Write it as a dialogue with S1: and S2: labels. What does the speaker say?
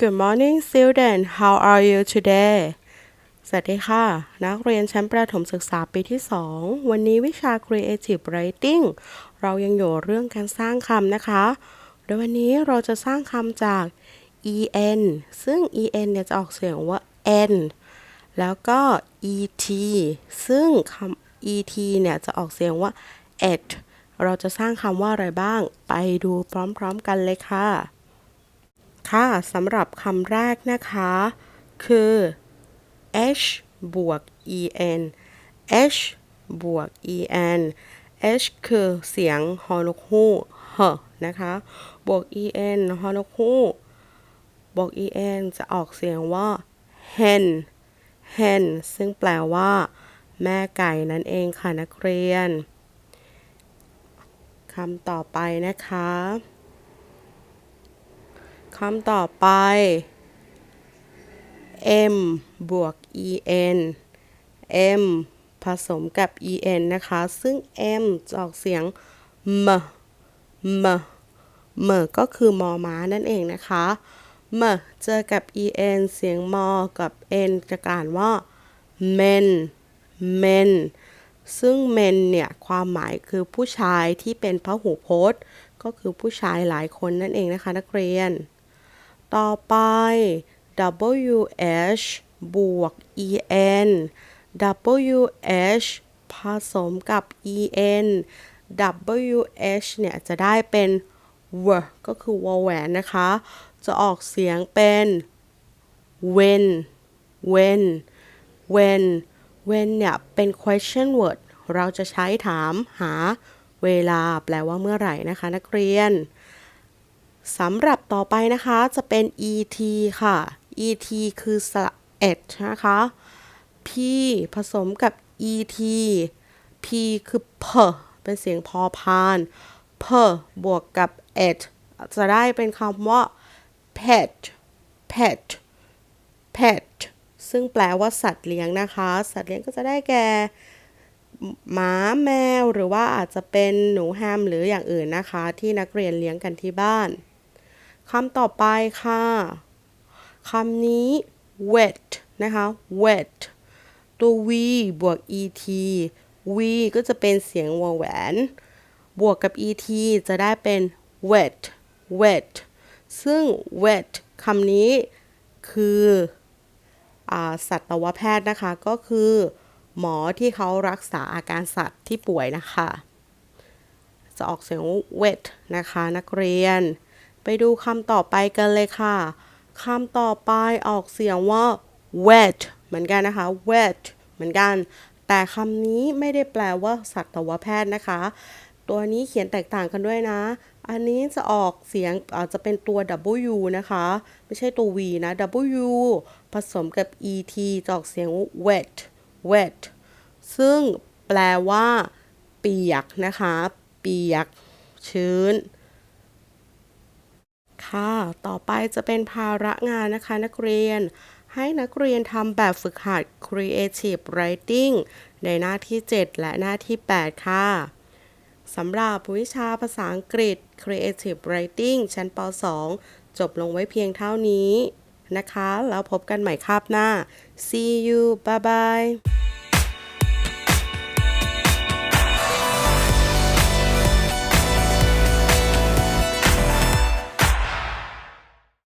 S1: Good morning student how are you today สวัสดีค่ะ นักเรียนชั้นประถมศึกษาปีที่ 2 วันนี้วิชา Creative Writing เรายังอยู่เรื่องการสร้างคำนะคะ โดยวันนี้เราจะสร้างคำจาก en ซึ่ง en เนี่ยจะออกเสียงว่า n แล้วก็ et ซึ่งคำ et เนี่ยจะออกเสียงว่า et เราจะสร้างคำว่าอะไรบ้าง ไปดูพร้อมๆกันเลยค่ะ ค่ะสำหรับคำแรกนะคะ คือ h บวก en h บวก en h คือเสียงฮอนกฮูกฮนะคะ บวก en ฮอนกฮูบวก en จะออกเสียงว่า hen hen ซึ่งแปลว่า แม่ไก่นั่นเองค่ะนักเรียนคำต่อไปนะคะ คำต่อไป m บวก en m ผสมกับ en นะคะ ซึ่ง m จะออกเสียง m m m ก็คือมอม้านั่นเองนะคะ m เจอกับ en เสียงมอ กับ n จะกล่านว่า men men ซึ่ง men เนี่ย ความหมายคือผู้ชายที่เป็นพหูพจน์ ก็คือผู้ชายหลายคนนั่นเองนะคะ นักเรียน ต่อไป WH บวก EN WH ผสมกับ EN WH เนี่ยจะได้เป็น w ก็คือวอแหวนนะคะ จะออกเสียงเป็น when when when when เนี่ย เป็น question word เราจะใช้ถามหาเวลาแปลว่าเมื่อไหร่นะคะ นักเรียน สำหรับต่อไปนะคะจะเป็น et ค่ะ et คือสระเอ็ดนะคะ p ผสมกับ et p คือ p เป็นเสียงพอพาน p บวกกับ et จะได้เป็นคำว่า pet pet pet ซึ่งแปลว่าสัตว์เลี้ยงนะคะ สัตว์เลี้ยงก็จะได้แก่หมาแมวหรือว่าอาจจะเป็นหนูแฮมหรืออย่างอื่นนะคะ ที่นักเรียนเลี้ยงกันที่บ้าน คำต่อไปค่ะคำนี้ wet นะคะ wet ตัว v บวก et v ก็จะเป็นเสียงวอแหวน บวกกับ et จะได้เป็น wet wet ซึ่ง wet คำนี้คืออสัตวแพทย์นะคะ ก็คือหมอที่เขารักษาอาการสัตว์ที่ป่วยนะคะ จะออกเสียง wet นะคะ นักเรียน ไปดูคำต่อไปกันเลยค่ะคำต่อไปออกเสียงว่า wet เหมือนกันนะคะ wet เหมือนกัน แต่คำนี้ไม่ได้แปลว่าสัตวแพทย์นะคะ ตัวนี้เขียนแตกต่างกันด้วยนะ อันนี้จะออกเสียงอาจจะเป็นตัว W นะคะ ไม่ใช่ตัว V นะ W ผสมกับ ET จะออกเสียง wet wet ซึ่งแปลว่า เปียกนะคะ เปียกชื้น ค่ะ ต่อไปจะเป็นภาระงานนะคะนักเรียน ให้นักเรียนทำแบบฝึกหัด Creative Writing ในหน้าที่ 7 และหน้าที่ 8 ค่ะสำหรับวิชาภาษาอังกฤษ Creative Writing ชั้นป .2 จบลงไว้เพียงเท่านี้นะคะ แล้วพบกันใหม่คาบหน้า see you bye bye